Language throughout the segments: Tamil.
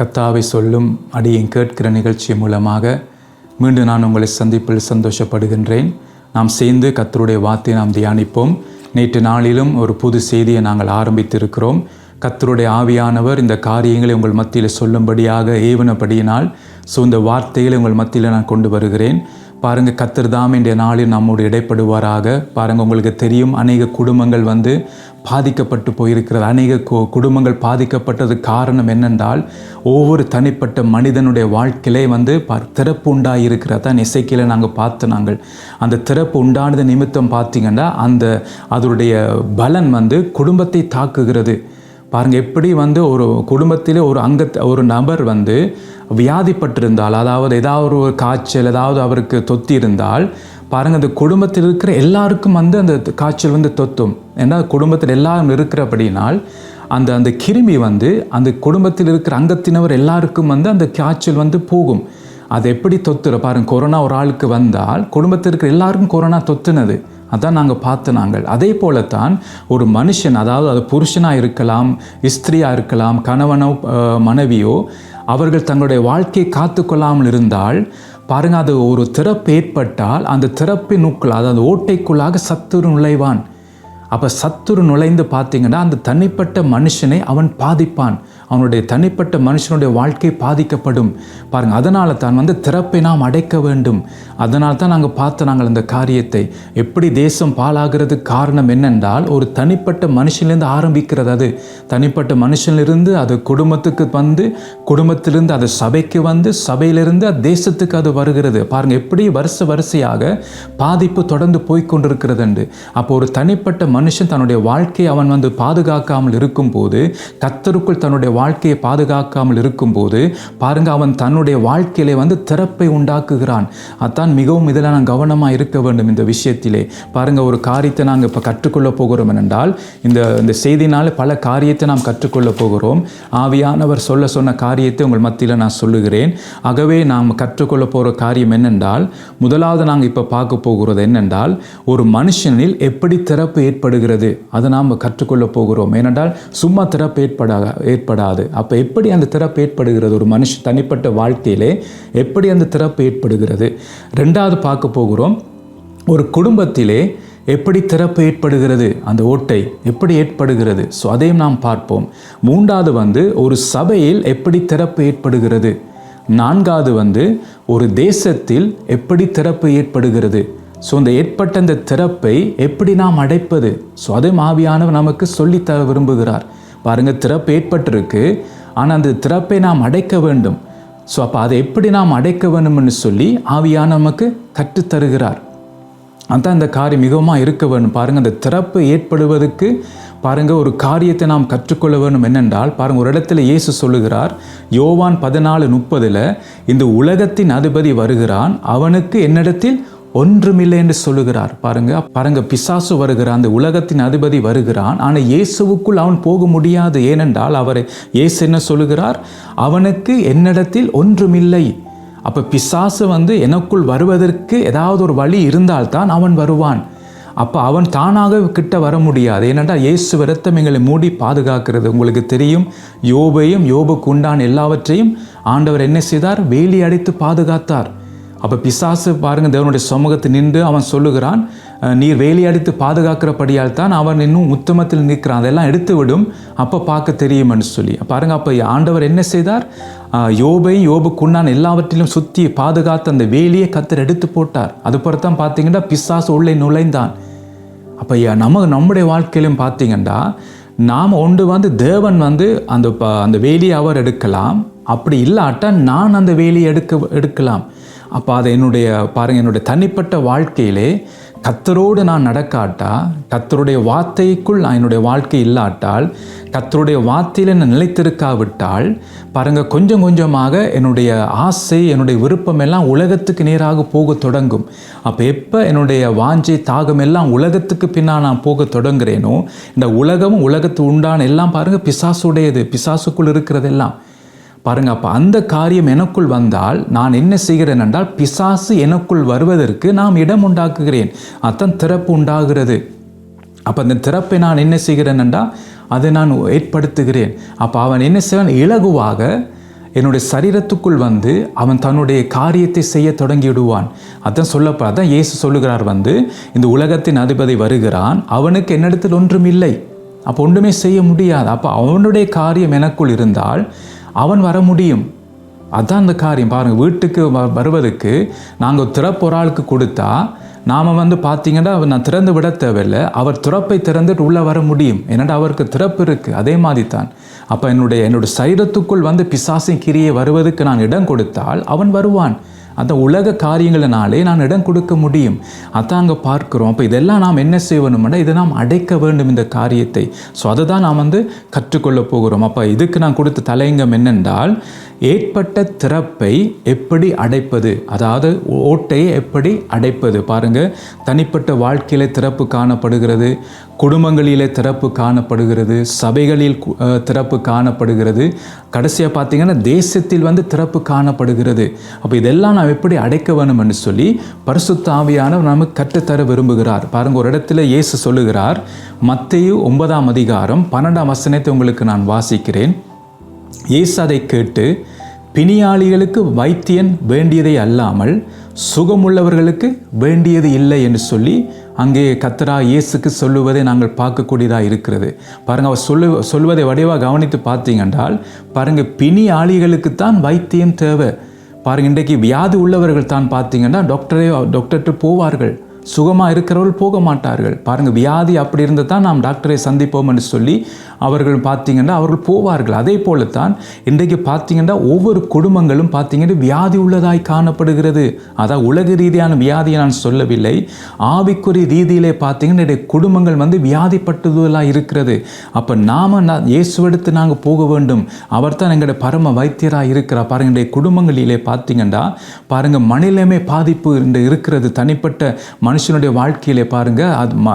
கத்தாவை சொல்லும் அடியேன் கேட்கிற நிகழ்ச்சி மூலமாக மீண்டும் நான் உங்களை சந்திப்பில் சந்தோஷப்படுகின்றேன். நாம் சேர்ந்து கத்தருடைய வார்த்தையை நாம் தியானிப்போம். நேற்று நாளிலும் ஒரு புது செய்தியை நாங்கள் ஆரம்பித்திருக்கிறோம். கத்தருடைய ஆவியானவர் இந்த காரியங்களை உங்கள் மத்தியில் சொல்லும்படியாக ஏவனபடியினால் ஸோ இந்த வார்த்தைகளை உங்கள் மத்தியில் நான் கொண்டு வருகிறேன். பாருங்கள் கத்தர் தாம் இன்றைய நாளில் நம்மோடு இடைப்படுவாராக. பாருங்கள் உங்களுக்கு தெரியும் அநேக குடும்பங்கள் வந்து பாதிக்கப்பட்டு போயிருக்கிறது அநேக கு- குடும்பங்கள் பாதிக்கப்பட்டது காரணம் என்னென்றால் ஒவ்வொரு தனிப்பட்ட மனிதனுடைய வாழ்க்கையிலே வந்து ப திறப்பு உண்டாயிருக்கிறது. தான் இசைக்கையில் நாங்கள் பார்த்து நாங்கள். அந்த திறப்பு உண்டானது நிமித்தம் பார்த்தீங்கன்னா அந்த அதனுடைய பலன் வந்து குடும்பத்தை தாக்குகிறது. பாருங்கள் எப்படி வந்து ஒரு குடும்பத்திலே ஒரு அங்கத் ஒரு நபர் வந்து வியாதிப்பட்டிருந்தால் அதாவது ஏதாவது ஒரு காய்ச்சல் ஏதாவது அவருக்கு தொத்தி இருந்தால் பாருங்கள் அந்த குடும்பத்தில் இருக்கிற எல்லாருக்கும் வந்து அந்த காய்ச்சல் வந்து தொத்தும். ஏன்னா குடும்பத்தில் எல்லாரும் இருக்கிறபடினால் அந்த அந்த கிருமி வந்து அந்த குடும்பத்தில் இருக்கிற அங்கத்தினவர் எல்லாருக்கும் வந்து அந்த காய்ச்சல் வந்து போகும். அது எப்படி தொத்துற? பாருங்க கொரோனா ஒரு ஆளுக்கு வந்தால் குடும்பத்தில் இருக்கிற எல்லாருக்கும் கொரோனா தொத்துனது. அதான் நாங்கள் பார்த்து நாங்கள். அதே போலத்தான் ஒரு மனுஷன் அதாவது அது புருஷனாக இருக்கலாம் ஸ்திரியாக இருக்கலாம் கணவனோ மனைவியோ அவர்கள் தங்களுடைய வாழ்க்கையை காத்து கொள்ளாமல் இருந்தால் பாருங்க அது ஒரு திறப்பு ஏற்பட்டால் அந்த திறப்பினுக்குள் அதாவது ஓட்டைக்குள்ளாக சத்துரு நுழைவான். அப்போ சத்துரு நுழைந்து பார்த்தீங்கன்னா அந்த தனிப்பட்ட மனுஷனை அவன் பாதிப்பான். அவனுடைய தனிப்பட்ட மனுஷனுடைய வாழ்க்கை பாதிக்கப்படும். பாருங்க அதனால தான் வந்து திறப்பை நாம் அடைக்க வேண்டும். அதனால தான் நாங்கள் பார்த்து நாங்கள் அந்த காரியத்தை. எப்படி தேசம் பாலாகிறது காரணம் என்னென்றால் ஒரு தனிப்பட்ட மனுஷனிலிருந்து ஆரம்பிக்கிறது அது. தனிப்பட்ட மனுஷனிலிருந்து அது குடும்பத்துக்கு வந்து குடும்பத்திலிருந்து அது சபைக்கு வந்து சபையிலிருந்து அது தேசத்துக்கு அது வருகிறது. பாருங்க எப்படி வருஷ வரிசையாக பாதிப்பு தொடர்ந்து போய் கொண்டிருக்கிறது என்று அப்போ ஒரு தனிப்பட்ட மனுஷன் தன்னுடைய வாழ்க்கையை அவன் வந்து பாதுகாக்காமல் இருக்கும்போது கத்தருக்குள் தன்னுடைய வாழ்க்கையை பாதுகாக்காமல் இருக்கும்போது பாருங்க அவன் தன்னுடைய வாழ்க்கையிலே வந்து திறப்பை உண்டாக்குகிறான். அதான் மிகவும் இதில் நான் கவனமாக இருக்க வேண்டும் இந்த விஷயத்திலே. பாருங்க ஒரு காரியத்தை நாங்கள் இப்போ கற்றுக்கொள்ள போகிறோம் என்றால் இந்த இந்த செய்தினால் பல காரியத்தை நாம் கற்றுக்கொள்ள போகிறோம். ஆவியானவர் சொல்ல சொன்ன காரியத்தை உங்கள் மத்தியில் நான் சொல்லுகிறேன். ஆகவே நாம் கற்றுக்கொள்ள போகிற காரியம் என்னென்றால் முதலாவது நாங்கள் இப்போ பார்க்க போகிறது என்னென்றால் ஒரு மனுஷனில் எப்படி திறப்பு ஏற்படுகிறது அதை நாம் கற்றுக்கொள்ள போகிறோம். ஏனென்றால் சும்மா திறப்பு ஏற்படா ஏற்படாது அப்போ எப்படி அந்த திறப்பு ஏற்படுகிறது? ஒரு மனுஷ தனிப்பட்ட வாழ்க்கையிலே எப்படி அந்த திறப்பு ஏற்படுகிறது? ரெண்டாவது பார்க்க போகிறோம். ஒரு குடும்பத்திலே எப்படி திறப்பு ஏற்படுகிறது? அந்த ஓட்டை எப்படி ஏற்படுகிறது? ஸோ அதையும் நாம் பார்ப்போம். மூன்றாவது வந்து ஒரு சபையில் எப்படி திறப்பு ஏற்படுகிறது? நான்காவது வந்து ஒரு தேசத்தில் எப்படி திறப்பு ஏற்படுகிறது? ஸோ இந்த ஏற்பட்ட அந்த திறப்பை எப்படி நாம் அடைப்பது? ஸோ அதே மாவியானவர் நமக்கு சொல்லித்தர விரும்புகிறார். பாருங்கள் திறப்பு ஏற்பட்டிருக்கு ஆனால் அந்த திறப்பை நாம் அடைக்க வேண்டும். ஸோ அப்போ அதை எப்படி நாம் அடைக்க வேண்டும்னு சொல்லி ஆவியான நமக்கு கற்றுத்தருகிறார். அதுதான் இந்த காரியம் மிகவும் இருக்க வேணும் பாருங்கள் அந்த திறப்பு ஏற்படுவதற்கு பாருங்கள் ஒரு காரியத்தை நாம் கற்றுக்கொள்ள வேணும் என்னென்றால் பாருங்கள் ஒரு இடத்துல இயேசு சொல்லுகிறார் யோவான் பதினாலு முப்பதில் இந்த உலகத்தின் அதிபதி வருகிறான் அவனுக்கு என்னிடத்தில் ஒன்றுமில்லை என்று சொல்லுகிறார். பாருங்க பாருங்க பிசாசு வருகிறான் அந்த உலகத்தின் அதிபதி வருகிறான். ஆனால் இயேசுவுக்குள் அவன் போக முடியாது. ஏனென்றால் அவரை இயேசு என்ன சொல்லுகிறார்? அவனுக்கு என்னிடத்தில் ஒன்றுமில்லை. அப்போ பிசாசு வந்து எனக்குள் வருவதற்கு ஏதாவது ஒரு வழி இருந்தால்தான் அவன் வருவான். அப்போ அவன் தானாக கிட்ட வர முடியாது. ஏனென்றால் இயேசு விரத்தம் எங்களை மூடி பாதுகாக்கிறது. உங்களுக்கு தெரியும் யோபையும் யோபுக்கு உண்டான எல்லாவற்றையும் ஆண்டவர் என்ன செய்தார்? வேலி அடைத்து பாதுகாத்தார். அப்போ பிசாசு பாருங்கள் தேவனுடைய சமூகத்தை நின்று அவன் சொல்லுகிறான் நீர் வேலையடித்து பாதுகாக்கிறபடியால் தான் அவன் இன்னும் உத்தமத்தில் நிற்கிறான் அதெல்லாம் எடுத்து விடும் அப்போ பார்க்க தெரியும்னு சொல்லி. பாருங்கள் அப்போ ஆண்டவர் என்ன செய்தார்? யோபை யோபையும் யோபுக்குண்டான எல்லாவற்றிலும் சுற்றி பாதுகாத்து அந்த வேலியை கத்தர் எடுத்து போட்டார். அது தான் பார்த்தீங்கன்னா பிசாசு உள்ளே நுழைந்தான். அப்போ நம்ம நம்முடைய வாழ்க்கையிலும் பார்த்தீங்கன்னா நாம் ஒன்று வந்து தேவன் வந்து அந்த ப- அந்த வேலியை அவர் எடுக்கலாம். அப்படி இல்லாட்டா நான் அந்த வேலியை எடுக்க எடுக்கலாம். அப்போ அதை என்னுடைய பாருங்கள் என்னுடைய தனிப்பட்ட வாழ்க்கையிலே கத்தரோடு நான் நடக்காட்டா கத்தருடைய வார்த்தைக்குள் நான் என்னுடைய வாழ்க்கை இல்லாட்டால் கத்தருடைய வார்த்தையில் நான் நிலைத்திருக்காவிட்டால் பாருங்கள் கொஞ்சம் கொஞ்சமாக என்னுடைய ஆசை என்னுடைய விருப்பம் எல்லாம் உலகத்துக்கு நேராக போக தொடங்கும். அப்போ எப்போ என்னுடைய வாஞ்சை தாகம் எல்லாம் உலகத்துக்கு பின்னால் நான் போக தொடங்குறேனோ இந்த உலகமும் உலகத்து உண்டான எல்லாம் பாருங்கள் பிசாசுடையது பிசாசுக்குள் இருக்கிறதெல்லாம். பாருங்க அப்போ அந்த காரியம் எனக்குள் வந்தால் நான் என்ன செய்கிறேன் என்றால் பிசாசு எனக்குள் வருவதற்கு நாம் இடம் உண்டாக்குகிறேன். அதான் திறப்பு உண்டாகிறது. அப்போ அந்த திறப்பை நான் என்ன செய்கிறேன் என்றால் அதை நான் ஏற்படுத்துகிறேன். அப்போ அவன் என்ன செய்வான்? இலகுவாக என்னுடைய சரீரத்துக்குள் வந்து அவன் தன்னுடைய காரியத்தை செய்ய தொடங்கிவிடுவான். அதான் சொல்லப்ப அதான் இயேசு சொல்லுகிறார் வந்து இந்த உலகத்தின் அதிபதி வருகிறான் அவனுக்கு என்னிடத்தில் ஒன்றும் இல்லை. அப்போ ஒன்றுமே செய்ய முடியாது. அப்போ அவனுடைய காரியம் எனக்குள் இருந்தால் அவன் வர முடியும். அதான் அந்த காரியம். பாருங்கள் வீட்டுக்கு வ- வருவதற்கு நாங்கள் திறப்பு ஒரு ஆளுக்கு கொடுத்தா நாம் வந்து பார்த்தீங்கன்னா அவர் நான் திறந்து விட தேவையில்லை. அவர் திறப்பை திறந்துட்டு உள்ளே வர முடியும். என்னடா அவருக்கு திறப்பு இருக்குது அதே மாதிரி தான் அப்போ என்னுடைய என்னுடைய சரீரத்துக்குள் வந்து பிசாசின் கிரியை வருவதற்கு நான் இடம் கொடுத்தால் அவன் வருவான். அந்த உலக காரியங்களினாலே நான் இடம் கொடுக்க முடியும். அதான் அங்கே பார்க்குறோம். அப்போ இதெல்லாம் நாம் என்ன செய்யணும்னா இதை நாம் அடைக்க வேண்டும் இந்த காரியத்தை. ஸோ அதை தான் நாம் வந்து கற்றுக்கொள்ள போகிறோம். அப்போ இதுக்கு நான் கொடுத்த தலையங்கம் என்னென்றால் ஏற்பட்ட திறப்பை எப்படி அடைப்பது? அதாவது ஓட்டையை எப்படி அடைப்பது? பாருங்கள் தனிப்பட்ட வாழ்க்கையில் திறப்பு காணப்படுகிறது. குடும்பங்களிலே திறப்பு காணப்படுகிறது. சபைகளில் திறப்பு காணப்படுகிறது. கடைசியாக பார்த்தீங்கன்னா தேசத்தில் வந்து திறப்பு காணப்படுகிறது. அப்போ இதெல்லாம் நாம் எப்படி அடைக்க வேணும்னு சொல்லி பரிசுத்தாவியானவர் நமக்கு கற்றுத்தர விரும்புகிறார். பாருங்க ஒரு இடத்துல இயேசு சொல்லுகிறார் மத்தையு ஒன்பதாம் அதிகாரம் பன்னெண்டாம் வசனத்தை உங்களுக்கு நான் வாசிக்கிறேன். இயேசு அதை கேட்டு பிணியாளிகளுக்கு வைத்தியன் வேண்டியதை அல்லாமல் சுகமுள்ளவர்களுக்கு வேண்டியது இல்லை என்று சொல்லி அங்கே கத்தரா இயேசுக்கு சொல்லுவதை நாங்கள் பார்க்கக்கூடியதாக இருக்கிறது. பாருங்கள் அவர் சொல்லு சொல்வதை வடிவாக கவனித்து பார்த்தீங்கன்றால் பாருங்கள் பிணி ஆளிகளுக்கு தான் வைத்தியம் தேவை. பாருங்கள் இன்றைக்கு வியாதி உள்ளவர்கள் தான் பார்த்தீங்கன்னா டாக்டரே டாக்டர்கிட்ட போவார்கள். சுகமாக இருக்கிறவர்கள் போக மாட்டார்கள். பாருங்கள் வியாதி அப்படி இருந்து தான் நாம் டாக்டரை சந்திப்போம் என்று சொல்லி அவர்கள் பார்த்தீங்கன்னா அவர்கள் போவார்கள். அதே போல தான் இன்றைக்கு பார்த்தீங்கன்னா ஒவ்வொரு குடும்பங்களும் பார்த்தீங்கன்னா வியாதி உள்ளதாய் காணப்படுகிறது. அதான் உலக ரீதியான வியாதியை நான் சொல்லவில்லை. ஆவிக்குறி ரீதியிலே பார்த்தீங்கன்னா என்னுடைய குடும்பங்கள் வந்து வியாதிப்பட்டதுலாம் இருக்கிறது. அப்போ நாம இயேசுவெடுத்து நாங்கள் போக வேண்டும். அவர் தான் எங்களுடைய பரம வைத்தியராக இருக்கிறார். பாருங்க இன்றைய குடும்பங்களிலே பார்த்தீங்கன்னா பாருங்க மனிதமே பாதிப்பு இந்த இருக்கிறது. தனிப்பட்ட மனுஷனுடைய வாழ்க்கையிலே பாருங்க அது ம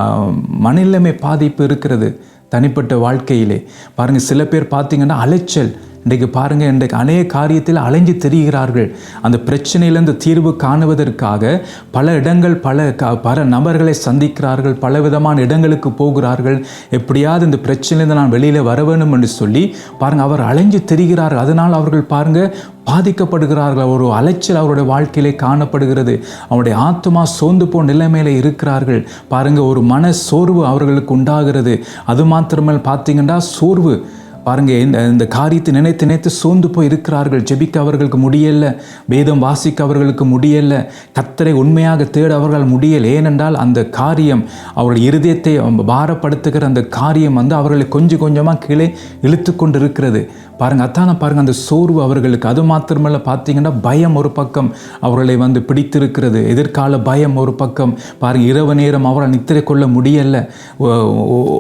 மனநிலைமை பாதிப்பு இருக்கிறது தனிப்பட்ட வாழ்க்கையிலே. பாருங்க சில பேர் பார்த்தீங்கன்னா அலைச்சல் இன்றைக்கு பாருங்கள் இன்றைக்கு அநேக காரியத்தில் அலைஞ்சு தெரிகிறார்கள். அந்த பிரச்சனையிலிருந்து தீர்வு காணுவதற்காக பல இடங்கள் பல க பல நபர்களை சந்திக்கிறார்கள் பல விதமான இடங்களுக்கு போகிறார்கள். எப்படியாவது இந்த பிரச்சனையிலிருந்து நான் வெளியில் வர வேணும் என்று சொல்லி பாருங்கள் அவர் அலைஞ்சு தெரிகிறார்கள். அதனால் அவர்கள் பாருங்கள் பாதிக்கப்படுகிறார்கள். ஒரு அலைச்சல் அவருடைய வாழ்க்கையிலே காணப்படுகிறது. அவருடைய ஆத்மா சோர்ந்து போன நிலைமையில இருக்கிறார்கள். பாருங்க ஒரு மன சோர்வு அவர்களுக்கு உண்டாகிறது. அது மாத்திரமல் பார்த்தீங்கன்னா சோர்வு. பாருங்க இந்த இந்த காரியத்தை நினைத்து நினைத்து சோர்ந்து போய் இருக்கிறார்கள் ஜெபிக்க அவர்களுக்கு முடியல வேதம் வாசிக்க அவர்களுக்கு முடியல கத்தரை உண்மையாக தேட அவர்களால் முடியல. ஏனென்றால் அந்த காரியம் அவர்கள் இருதயத்தை பாரப்படுத்துகிற அந்த காரியம் வந்து அவர்களை கொஞ்சம் கொஞ்சமாக கீழே இழுத்து கொண்டு இருக்கிறது பாருங்கள் அத்தான பாருங்க அந்த சோர்வு அவர்களுக்கு. அது மாத்திரமல்ல பார்த்தீங்கன்னா பயம் ஒரு பக்கம் அவர்களை வந்து பிடித்திருக்கிறது. எதிர்கால பயம் ஒரு பக்கம். பாருங்கள் இரவு நேரம் அவரால் நித்திரை கொள்ள முடியல.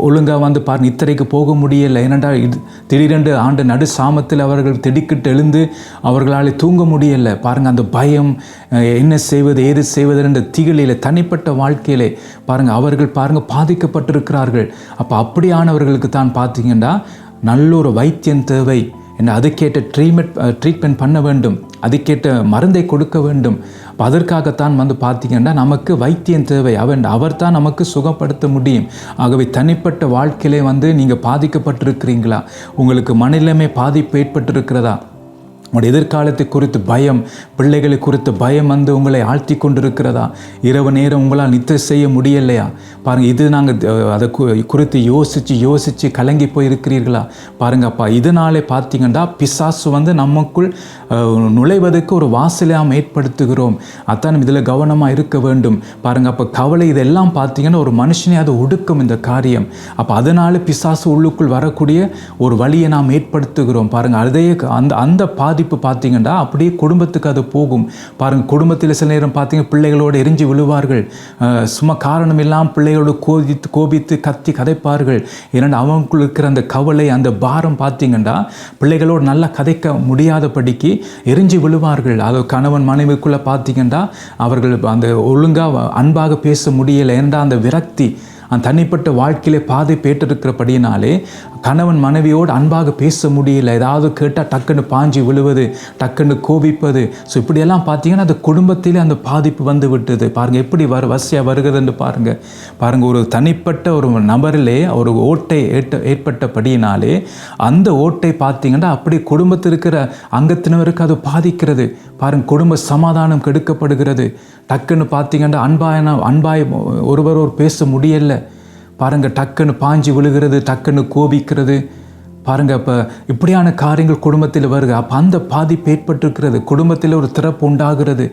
ஒழுங்காக வந்து பார் நித்திரைக்கு போக முடியல. ஏனென்றால் இது திடீரென்று ஆண்டு நடு சாமத்தில் அவர்கள் திடுக்கிட்டு எழுந்து அவர்களால் தூங்க முடியல. பாருங்கள் அந்த பயம் என்ன செய்வது ஏது செய்வது என்ற திகழில் தனிப்பட்ட வாழ்க்கையிலே பாருங்கள் அவர்கள் பாருங்கள் பாதிக்கப்பட்டிருக்கிறார்கள். அப்போ அப்படியானவர்களுக்கு தான் பார்த்தீங்கன்னா நல்ல ஒரு வைத்தியம் தேவை. என்ன அதுக்கேற்ற ட்ரீட்மெண்ட் ட்ரீட்மெண்ட் பண்ண வேண்டும். அதுக்கேற்ற மருந்தை கொடுக்க வேண்டும். அதற்காகத்தான் வந்து பார்த்தீங்கன்னா நமக்கு வைத்தியம் தேவை. அவன் அவர் தான் நமக்கு சுகப்படுத்த முடியும். ஆகவே தனிப்பட்ட வாழ்க்கையிலே வந்து நீங்கள் பாதிக்கப்பட்டிருக்கிறீங்களா? உங்களுக்கு மனநிலைமை பாதிப்பு ஏற்பட்டிருக்கிறதா? உங்களுடைய எதிர்காலத்தை குறித்து பயம் பிள்ளைகளை குறித்து பயம் வந்து உங்களை ஆழ்த்தி கொண்டிருக்கிறதா? இரவு நேரம் உங்களால் நித்திரை செய்ய முடியலையா? பாருங்கள் இது நாங்கள் அதை குறித்து யோசித்து யோசித்து கலங்கி போயிருக்கிறீர்களா? இருக்கிறீர்களா அப்பா இதனாலே பார்த்தீங்கன்னா பிசாசு வந்து நமக்குள் நுழைவதற்கு ஒரு வாசலாம் ஏற்படுத்துகிறோம் அதான் இதில் கவனமாக இருக்க வேண்டும். பாருங்க அப்போ கவலை இதெல்லாம் பார்த்தீங்கன்னா ஒரு மனுஷனே அதை ஒடுக்கும் இந்த காரியம். அப்போ அதனால் பிசாசு உள்ளுக்குள் வரக்கூடிய ஒரு வழியை நாம் ஏற்படுத்துகிறோம். பாருங்கள் அதே அந்த அந்த பாதி பாதிப்பு பார்த்தீங்கன்னா அப்படியே குடும்பத்துக்கு அது போகும். பாருங்கள் குடும்பத்தில் சில நேரம் பார்த்தீங்க பிள்ளைகளோடு எரிஞ்சு விழுவார்கள். சும்மா காரணம் இல்லாமல் பிள்ளைகளோடு கோபித்து கோபித்து கத்தி கதைப்பார்கள். ஏன்னா அவங்களுக்கு இருக்கிற அந்த கவலை அந்த பாரம் பார்த்தீங்கன்னா பிள்ளைகளோடு நல்லா கதைக்க முடியாதபடிக்கு எரிஞ்சு விழுவார்கள். அது கணவன் மனைவிக்குள்ளே பார்த்தீங்கன்னா அவர்கள் அந்த ஒழுங்காக அன்பாக பேச முடியலை. ஏன்னா அந்த விரக்தி அந்த தனிப்பட்ட வாழ்க்கையிலே பாதிப்பு பேட்டிருக்கிறபடியினாலே கணவன் மனைவியோடு அன்பாக பேச முடியல. ஏதாவது கேட்டால் டக்குன்னு பாஞ்சி விழுவது டக்குன்னு கோபிப்பது. ஸோ இப்படியெல்லாம் பார்த்தீங்கன்னா அந்த குடும்பத்திலே அந்த பாதிப்பு வந்து விட்டது. பாருங்கள் எப்படி வரு வரிசையாக வருகிறதுன்னு பாருங்கள் பாருங்கள் ஒரு தனிப்பட்ட ஒரு நபரிலே ஒரு ஓட்டை ஏற்ற ஏற்பட்டபடியினாலே அந்த ஓட்டை பார்த்தீங்கன்னா அப்படி குடும்பத்தில் இருக்கிற அங்கத்தினருக்கு அது பாதிக்கிறது. பாருங்கள் குடும்ப சமாதானம் கெடுக்கப்படுகிறது. டக்குன்னு பார்த்தீங்கன்னா அன்பாயன அன்பாய் ஒருவர் ஒரு பேச முடியல. பாருங்கள் டக்குன்னு பாஞ்சி விழுகிறது டக்குன்னு கோபிக்கிறது. பாருங்கள் அப்போ இப்படியான காரியங்கள் குடும்பத்தில் வருக அப்போ அந்த பாதிப்பு ஏற்பட்டிருக்கிறது. குடும்பத்தில் ஒரு திறப்பு உண்டாகிறது.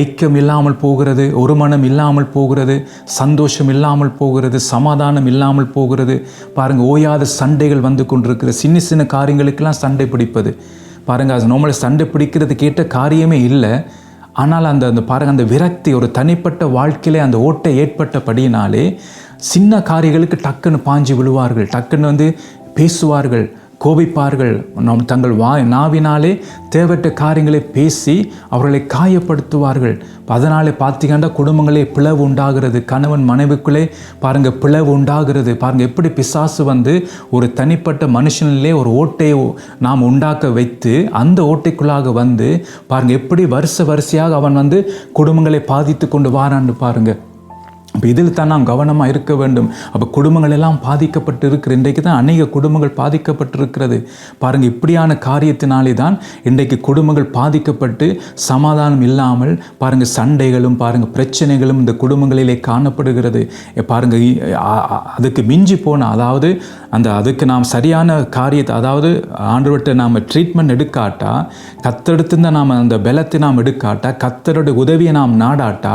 ஐக்கியம் இல்லாமல் போகிறது ஒரு மனம் இல்லாமல் போகிறது சந்தோஷம் இல்லாமல் போகிறது சமாதானம் இல்லாமல் போகிறது. பாருங்கள் ஓயாத சண்டைகள் வந்து கொண்டிருக்கிறது. சின்ன சின்ன காரியங்களுக்கெல்லாம் சண்டை பிடிப்பது. பாருங்கள் அது நம்மளை சண்டை பிடிக்கிறது கேட்ட காரியமே இல்லை. ஆனால் அந்த அந்த பாருங்கள் அந்த விரக்தி ஒரு தனிப்பட்ட வாழ்க்கையிலே அந்த ஓட்டை ஏற்பட்டபடியினாலே சின்ன காரியங்களுக்கு டக்குன்னு பாஞ்சு விழுவார்கள். டக்குன்னு வந்து பேசுவார்கள். கோபிப்பார்கள். நம் தங்கள் வா நாவினாலே தேவையற்ற காரியங்களை பேசி அவர்களை காயப்படுத்துவார்கள். அதனாலே பார்த்தீங்கன்னா குடும்பங்களே பிளவு உண்டாகிறது. கணவன் மனைவிக்குள்ளே பாருங்கள் பிளவு உண்டாகிறது. பாருங்கள் எப்படி பிசாசு வந்து ஒரு தனிப்பட்ட மனுஷனிலே ஒரு ஓட்டையை நாம் உண்டாக்க வைத்து அந்த ஓட்டைக்குள்ளாக வந்து பாருங்கள் எப்படி வருஷ வரிசையாக அவன் வந்து குடும்பங்களை பாதித்து கொண்டு வாரான்னு பாருங்கள் அப்போ இதில் தான் நாம் கவனமாக இருக்க வேண்டும். அப்போ குடும்பங்கள் எல்லாம் பாதிக்கப்பட்டு இருக்கிற இன்றைக்கு தான் அநேக குடும்பங்கள் பாதிக்கப்பட்டிருக்கிறது. பாருங்கள் இப்படியான காரியத்தினாலே தான் இன்றைக்கு குடும்பங்கள் பாதிக்கப்பட்டு சமாதானம் இல்லாமல் பாருங்கள் சண்டைகளும் பாருங்கள் பிரச்சனைகளும் இந்த குடும்பங்களிலே காணப்படுகிறது. பாருங்கள் அதுக்கு மிஞ்சி போன அதாவது அந்த அதுக்கு நாம் சரியான காரியத்தை அதாவது ஆண்டவர்கிட்ட நாம் ட்ரீட்மெண்ட் எடுக்காட்டா கத்தெடுத்து நாம் அந்த பலத்தை நாம் எடுக்காட்டா கத்தருடைய உதவியை நாம் நாடாட்டா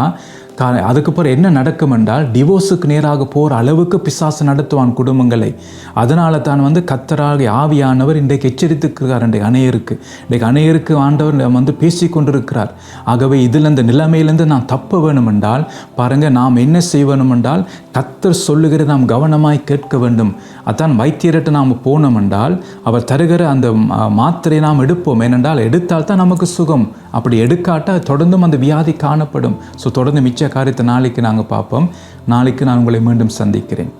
தான் அதுக்கப்புறம் என்ன நடக்கும் என்றால் டிவோர்ஸுக்கு நேராக போகிற அளவுக்கு பிசாசு நடத்துவான் குடும்பங்களை. அதனால தான் வந்து கத்தராக ஆவியானவர் இன்றைக்கு எச்சரித்துக்கிறார் இன்றைக்கு அணையருக்கு இன்றைக்கு அணையருக்கு ஆண்டவர் வந்து பேசி கொண்டிருக்கிறார். ஆகவே இதில் இந்த நிலைமையிலேருந்து நாம் தப்ப வேணும் என்றால் பாருங்கள் நாம் என்ன செய்ய வேணும் என்றால் கத்தர் சொல்லுகிறது நாம் கவனமாய் கேட்க வேண்டும். அதான் வைத்தியர்கிட்ட நாம் போனோம் என்றால் அவர் தருகிற அந்த மாத்திரை நாம் எடுப்போம். ஏனென்றால் எடுத்தால் தான் நமக்கு சுகம். அப்படி எடுக்காட்டால் தொடர்ந்தும் அந்த வியாதி காணப்படும். ஸோ தொடர்ந்து மிச்ச காரியத்தை நாளைக்கு நாங்கள் பார்ப்போம். நாளைக்கு நான் உங்களை மீண்டும் சந்திக்கிறேன்.